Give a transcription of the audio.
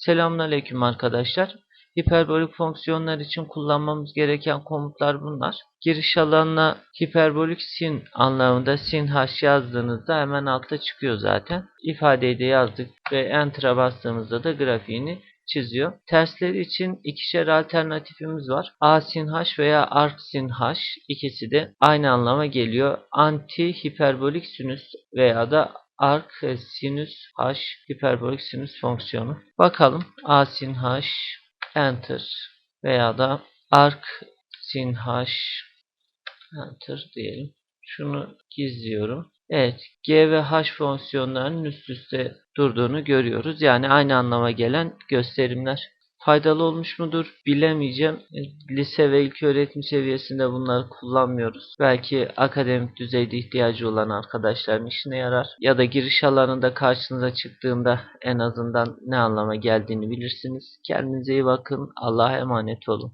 Selamünaleyküm arkadaşlar. Hiperbolik fonksiyonlar için kullanmamız gereken komutlar bunlar. Giriş alanına hiperbolik sin anlamında sin h yazdığınızda hemen altta çıkıyor zaten. İfadeyi de yazdık ve enter'a bastığımızda da grafiğini çiziyor. Tersleri için ikişer alternatifimiz var. A sin h veya arc sin h ikisi de aynı anlama geliyor. Anti hiperbolik sinüs veya da arc sinüs h hiperbolik sinüs fonksiyonu. Bakalım a sin h enter veya da arc sin h enter diyelim. Şunu gizliyorum. Evet, G ve H fonksiyonlarının üst üste durduğunu görüyoruz. Yani aynı anlama gelen gösterimler. Faydalı olmuş mudur bilemeyeceğim. Lise ve ilköğretim seviyesinde bunları kullanmıyoruz. Belki akademik düzeyde ihtiyacı olan arkadaşların işine yarar. Ya da giriş alanında karşınıza çıktığında en azından ne anlama geldiğini bilirsiniz. Kendinize iyi bakın. Allah'a emanet olun.